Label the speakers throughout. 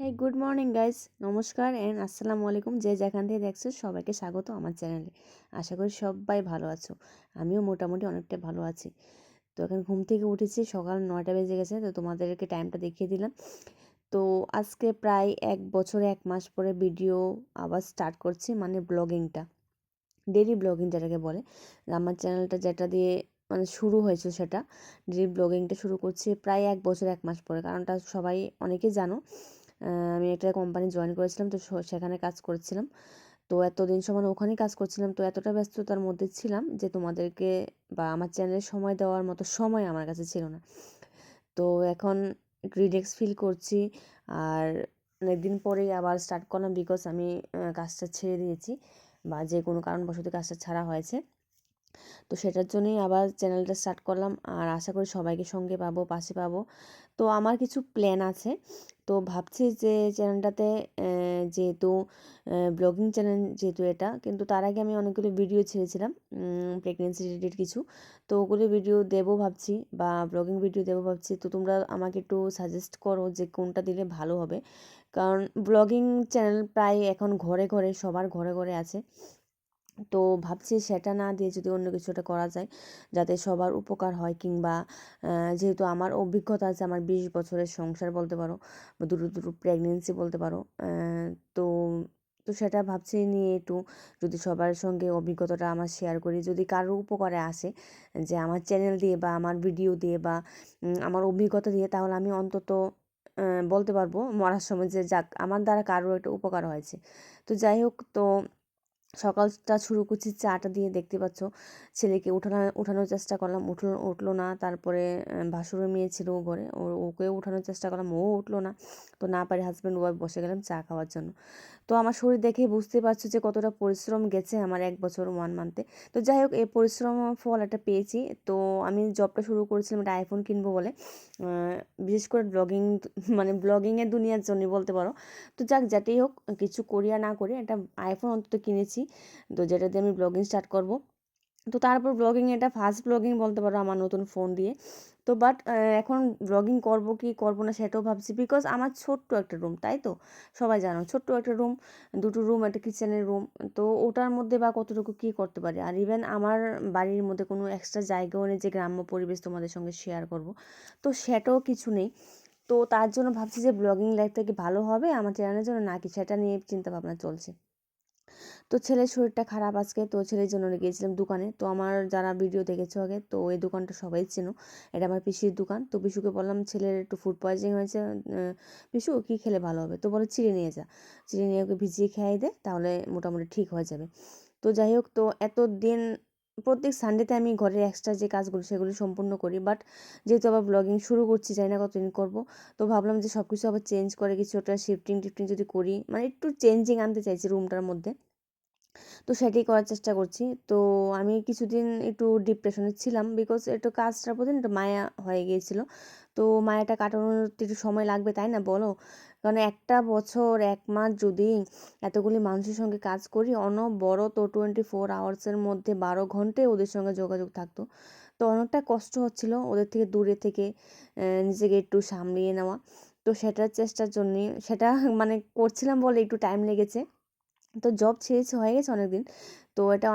Speaker 1: হে good morning guys নমস্কার and আসসালামু আলাইকুম। যে যেখান থেকে দেখছ, সবাইকে স্বাগত আমার চ্যানেলে আশা করি সবাই ভালো আছো। আমিও মোটামুটি অনেকটা ভালো আছি। তো এখন ঘুম থেকে উঠেছি, সকাল নয়টা বেজে গেছে, তো তোমাদেরকে টাইমটা দেখিয়ে দিলাম। তো আজকে প্রায় এক বছর, এক মাস পরে ভিডিও আবার স্টার্ট করছি মানে ব্লগিংটা ডেলি ব্লগিং যেটাকে বলে। আমার চ্যানেলটা যেটা দিয়ে মানে শুরু হয়েছে সেটা। ডেলি ব্লগিংটা শুরু করছি প্রায় এক বছর, এক মাস পরে। কারণটা সবাই অনেকেই জানো আমি একটা কোম্পানি জয়েন করেছিলাম, তো সেখানে কাজ করছিলাম। তো এতদিন সময় ওখানেই কাজ করছিলাম। তো এতটা ব্যস্ততার মধ্যে ছিলাম যে তোমাদেরকে বা আমার চ্যানেলে সময় দেওয়ার মতো সময় আমার কাছে ছিল না। তো এখন রিল্যাক্স ফিল করছি। আর অনেকদিন পরেই আবার স্টার্ট করলাম বিকজ আমি কাজটা ছেড়ে দিয়েছি বা যে কোনো কারণবশত কাজটা ছাড়া হয়েছে। তো সেটার জন্যই আবার চ্যানেলটা স্টার্ট করলাম। আর আশা করি সবাইকে সঙ্গে পাবো, পাশে পাবো। তো আমার কিছু প্ল্যান আছে। তো ভাবছি যে চ্যানেলটাতে যেহেতু ব্লগিং চ্যানেল যেহেতু এটা, কিন্তু তার আগে আমি অনেকগুলো ভিডিও ছেড়েছিলাম প্রেগনেন্সি রিলেটেড কিছু। তো ওগুলো ভিডিও দেবো ভাবছি বা ব্লগিং ভিডিও দেবো ভাবছি। তো তোমরা আমাকে একটু সাজেস্ট করো যে কোনটা দিলে ভালো হবে। কারণ ব্লগিং চ্যানেল প্রায় এখন ঘরে ঘরে, সবার ঘরে ঘরে আছে। তো ভাবছি সেটা না দিয়ে যদি অন্য কিছু একটা করা যায়, যাতে সবার উপকার হয় কিংবা যেহেতু আমার অভিজ্ঞতা আছে আমার বিশ বছরের সংসার বলতে পারো দুটো দুটো প্রেগনেন্সি বলতে পারো তো তো সেটা ভাবছি নিয়ে একটু যদি সবার সঙ্গে অভিজ্ঞতাটা আমার শেয়ার করি, যদি কারোর উপকারে আসে, যে আমার চ্যানেল দিয়ে বা আমার ভিডিও দিয়ে বা আমার অভিজ্ঞতা দিয়ে, তাহলে আমি অন্তত বলতে পারব মরার সময় যে যাক, আমার দ্বারা কারোর একটা উপকার হয়েছে। তো যাই হোক, তো সকালটা শুরু করছি চাটা দিয়ে, দেখতে পাচ্ছ ছেলেকে উঠানো, উঠানোর চেষ্টা করলাম, উঠল উঠল না। তারপরে ভাসুরের মেয়ে ছিল ও ঘরে ওকে উঠানোর চেষ্টা করলাম, ও উঠল না। তো না পারে হাজব্যান্ড ওয়াইফ বসে গেলাম চা খাওয়ার জন্য। তো আমার শরীর দেখেই বুঝতে পারছ যে কতটা পরিশ্রম গেছে আমার এক বছর ওয়ান মান্থে তো যাই হোক, এই পরিশ্রম ফল একটা পেয়েছি। তো আমি জবটা শুরু করেছিলাম একটা আইফোন কিনবো বলে। বিশেষ করে ব্লগিং মানে ব্লগিংয়ের দুনিয়ার জন্য বলতে পারো। তো যাক যেটাই হোক, কিছু করিয়া না করি, একটা আইফোন অন্তত কিনেছি। তো যেটা দিয়ে আমি ব্লগিং স্টার্ট করব। তো তারপর ব্লগিং এটা ফার্স্ট ব্লগিং বলতে পারো আমার নতুন ফোন দিয়ে। তো বাট এখন ব্লগিং করব কি করব না সেটাও ভাবছি বিকজ আমার ছোট্ট একটা রুম তাই তো? সবাই জানো ছোট্ট একটা রুম দুটো রুম একটা কিচেনের রুম তো ওটার মধ্যে বা কতটুকু কী করতে পারি? আর ইভেন আমার বাড়ির মধ্যে কোনো এক্সট্রা জায়গাও নেই যে গ্রাম্য পরিবেশ তোমাদের সঙ্গে শেয়ার করব। তো সেটাও কিছু নেই। তো তার জন্য ভাবছি যে ব্লগিং লাইফটা কি ভালো হবে, আমার চ্যানেলের জন্য, নাকি সেটা নিয়ে চিন্তা ভাবনা চলছে। তো ছেলের শরীরটা খারাপ আজকে, তো ছেলের জন্য গিয়েছিলাম দোকানে। তো আমার যারা ভিডিও দেখেছ আগে, তো এই দোকানটা সবাই চেনো। এটা আমার পিসির দোকান। তো পিসুকে বললাম, ছেলের একটু ফুড পয়জনিং হয়েছে পিসু, কী খেলে ভালো হবে? তো বলে, চিড়ে নিয়ে যা। চিড়ে নিয়ে ওকে ভিজিয়ে খেয়ে দে, তাহলে মোটামুটি ঠিক হয়ে যাবে। তো যাই হোক, তো এত দিন প্রত্যেক সানডেতে আমি ঘরের এক্সট্রা যে কাজগুলো, সেগুলো সম্পূর্ণ করি। বাট যেহেতু আবার ব্লগিং শুরু করছি, জানি না কতদিন করব। তো ভাবলাম যে সব কিছু আবার চেঞ্জ করে কিছু ওটা শিফটিং টিফটিং যদি করি। মানে একটু চেঞ্জিং আনতে চাইছি রুমটার মধ্যে। তো সেটাই করার চেষ্টা করছি। তো আমি কিছুদিন একটু ডিপ্রেশনে ছিলাম বিকজ একটু কাজটার প্রতি একটু মায়া হয়ে গিয়েছিল। তো মায়াটা কাটানোর একটু সময় লাগবে, তাই না বলো? কারণ একটা বছর, এক মাস যদি এতগুলি মানুষের সঙ্গে কাজ করি অন বড় তো টোয়েন্টি ফোর আওয়ার্সের মধ্যে বারো ঘন্টায় ওদের সঙ্গে যোগাযোগ থাকতো। তো অনেকটা কষ্ট হচ্ছিল ওদের থেকে দূরে থেকে নিজেকে একটু সামলিয়ে নেওয়া। তো সেটার চেষ্টার জন্যে, সেটা মানে করছিলাম বলে একটু টাইম লেগেছে। তো জব ছেড়েছি হয়ে গেছে অনেক দিন তো এটা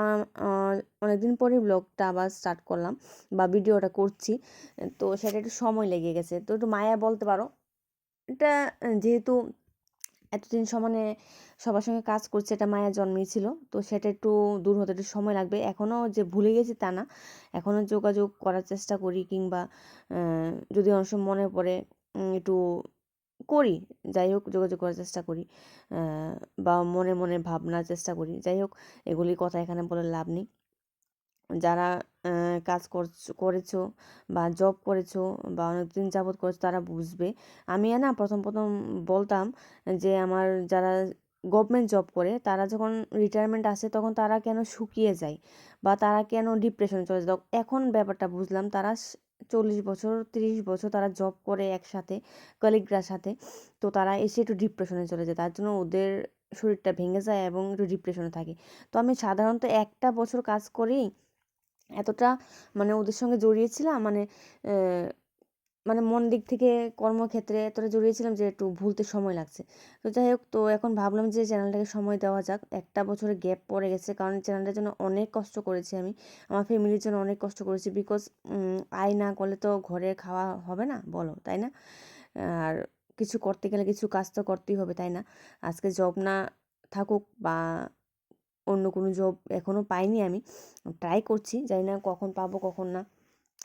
Speaker 1: অনেক দিন পরে ব্লগটা আবার স্টার্ট করলাম বা ভিডিওটা করছি। তো সেটা একটু সময় লেগে গেছে। তো একটু মায়া বলতে পারো, এটা যেহেতু এতদিন সমানে সবার সঙ্গে কাজ করছে এটা মায়া জন্মিয়েছিল। তো সেটা একটু দূর হতে একটু সময় লাগবে। এখনও যে ভুলে গেছি তা না। এখনও যোগাযোগ করার চেষ্টা করি কিংবা যদি অনেক সময় মনে পড়ে একটু করি। যাই হোক, যোগাযোগ করার চেষ্টা করি। বা মনে মনে ভাবনার চেষ্টা করি। যাই হোক, এগুলি কথা এখানে বলে লাভ নেই। যারা কাজ করছ বা জব করেছ বা অনেকদিন যাবৎ করেছ, তারা বুঝবে। আমি না প্রথম প্রথম বলতাম যে, আমার যারা গভর্নমেন্ট জব করে, তারা যখন রিটায়ারমেন্ট আসে, তখন তারা কেন শুকিয়ে যায়? বা তারা কেন ডিপ্রেশনে চলে যায়? এখন ব্যাপারটা বুঝলাম। তারা চল্লিশ বছর, তিরিশ বছর তারা জব করে একসাথে কলিগরার সাথে। তো তারা এসে একটু ডিপ্রেশনে চলে যায়। তার জন্য ওদের শরীরটা ভেঙে যায় এবং একটু ডিপ্রেশনে থাকে। তো আমি সাধারণত একটা বছর কাজ করেই এতটা মানে ওদের সঙ্গে জড়িয়েছিলাম মানে মানে মন দিক থেকে কর্মক্ষেত্রে এতটা জড়িয়েছিলাম যে একটু ভুলতে সময় লাগছে। তো যাই হোক, তো এখন ভাবলাম যে চ্যানেলটাকে সময় দেওয়া যাক। একটা বছরে গ্যাপ পড়ে গেছে কারণ চ্যানেলটার জন্য অনেক কষ্ট করেছি আমি। আমার ফ্যামিলির জন্য অনেক কষ্ট করেছি বিকজ আয় না করলে তো ঘরে খাওয়া হবে না, বলো, তাই না? আর কিছু করতে গেলে কিছু কাজ তো করতেই হবে, তাই না? আজকে জব না থাকুক বা অন্য কোনো জব এখনও পাইনি আমি। ট্রাই করছি, জানি না কখন পাবো, কখন না।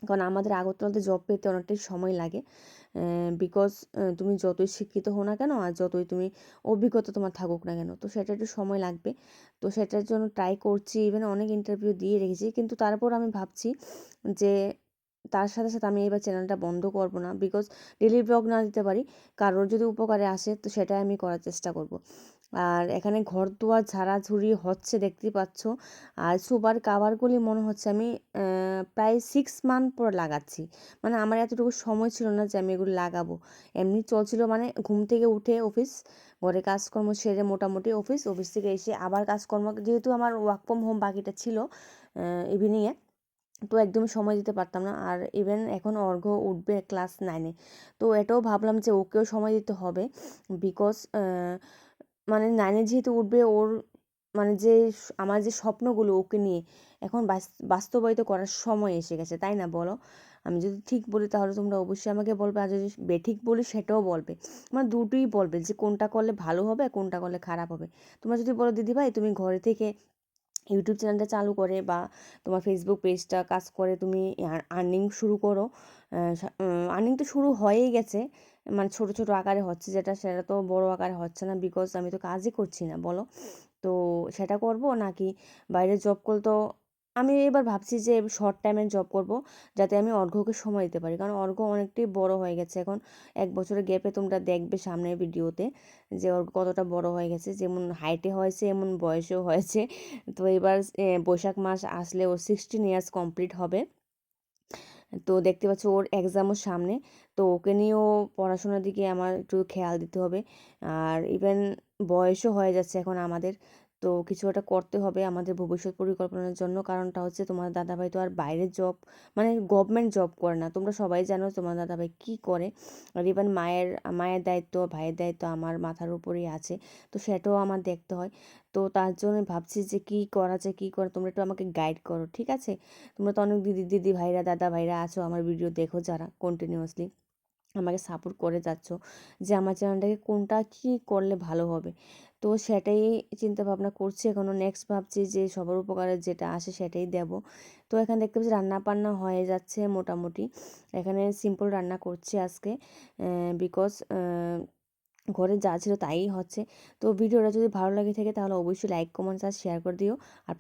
Speaker 1: কারণ আমাদের আগরতলাতে জব পেতে অনেকটাই সময় লাগে। বিকজ তুমি যতই শিক্ষিত হও না কেন আর যতই তুমি অভিজ্ঞতা তোমার থাকুক না কেন, তো সেটা একটু সময় লাগবে। তো সেটার জন্য ট্রাই করছি ইভেন অনেক ইন্টারভিউ দিয়ে রেখেছি। কিন্তু তারপর আমি ভাবছি যে তার সাথে সাথে আমি এবার চ্যানেলটা বন্ধ করব না। বিকজ ডেলি ব্লগ না দিতে পারি, কারোর যদি উপকারে আসে, তো সেটাই আমি করার চেষ্টা করব। আর এখানে ঘর দুয়ার ঝাড়াঝুড়ি হচ্ছে, দেখতেই পাচ্ছ। আর সুপার কাভারগুলি মনে হচ্ছে আমি প্রায় সিক্স মান্থ পর লাগাচ্ছি। মানে আমার এতটুকু সময় ছিল না যে আমি এগুলো লাগাবো। এমনি চলছিল মানে ঘুম থেকে উঠে অফিস ঘরে কাজকর্ম সেরে মোটামুটি অফিস অফিস থেকে এসে আবার কাজকর্ম, যেহেতু আমার ওয়ার্ক ফ্রম হোম বাকিটা ছিল ইভিনিংয়ে তো একদমই সময় দিতে পারতাম না। আর ইভেন এখন অর্ঘ উঠবে ক্লাস নাইনে তো এটাও ভাবলাম যে ওকেও সময় দিতে হবে বিকজ মানে নাইনে যেহেতু উঠবে ওর মানে যে আমার যে স্বপ্নগুলো ওকে নিয়ে এখন বাস্তবায়িত করার সময় এসে গেছে, তাই না বলো? আমি যদি ঠিক বলি তাহলে তোমরা অবশ্যই আমাকে বলবে, আর যদি বেঠিক বলি সেটাও বলবে। মানে দুটোই বলবে যে কোনটা করলে ভালো হবে কোনটা করলে খারাপ হবে। তোমরা যদি বলো দিদিভাই তুমি ঘরে থেকে ইউটিউব চ্যানেলটা চালু করে বা তোমার ফেসবুক পেজটা কাজ করে, তুমি আর্নিং শুরু করো। আর্নিং তো শুরু হয়েই গেছে মানে ছোটো ছোটো আকারে হচ্ছে যেটা, সেটা তো বড় আকারে হচ্ছে না বিকজ আমি তো কাজই করছি না, বলো? তো সেটা করব নাকি বাইরে জব করলে তো, আমি এবার ভাবছি যে শর্ট টাইমে জব করব যাতে আমি অর্ঘ্যকে সময় দিতে পারি। কারণ অর্ঘ্য অনেকটাই বড় হয়ে গেছে। এখন এক বছরের গ্যাপে তোমরা দেখবে সামনের ভিডিওতে যে অর্ঘ্য কতটা বড় হয়ে গেছে, যেমন হাইটে হয়েছে, এমন বয়সেও হয়েছে। তো এবার বৈশাখ মাস আসলে ও সিক্সটিন ইয়ার্স কমপ্লিট হবে। তো দেখতে পাচ্ছ ওর এক্সামও সামনে। তো ওকে নিয়েও পড়াশোনার দিকে আমার একটু খেয়াল দিতে হবে। আর ইভেন বয়সও হয়ে যাচ্ছে এখন আমাদের। তো কিছু একটা করতে হবে আমাদের ভবিষ্যৎ পরিকল্পনার জন্য। কারণটা হচ্ছে তোমার দাদাভাই তো আর বাইরের জব মানে গভর্নমেন্ট জব করে না। তোমরা সবাই জানো তোমার দাদাভাই কী করে। আর ইভেন মায়ের মায়ের দায়িত্ব, ভাইয়ের দায়িত্ব আমার মাথার উপরেই আছে। তো সেটাও আমার দেখতে হয়। তো তার জন্য ভাবছি যে কী করা যায়, কী করে, তোমরা একটু আমাকে গাইড করো, ঠিক আছে? তোমরা তো অনেক দিদি দিদি ভাইরা দাদা ভাইরা আছো আমার ভিডিও দেখো যারা কন্টিনিউয়াসলি আমাকে সাপোর্ট করে যাচ্ছ যে আমার চ্যানেলটাকে কোনটা কী করলে ভালো হবে। তো সেটাই চিন্তা ভাবনা করছি। এখনও নেক্সট ভাবছি যে সবার উপকারে যেটা আসে সেটাই দেব। তো এখানে দেখতে পাচ্ছি রান্না পান্না হয়ে যাচ্ছে মোটামুটি। এখানে সিম্পল রান্না করছি আজকে বিকজ ঘরে যা ছিল তাই হচ্ছে। তো ভিডিওটা যদি ভালো লাগে থাকে তাহলে অবশ্যই লাইক কমেন্টস আর শেয়ার করে দিও। আর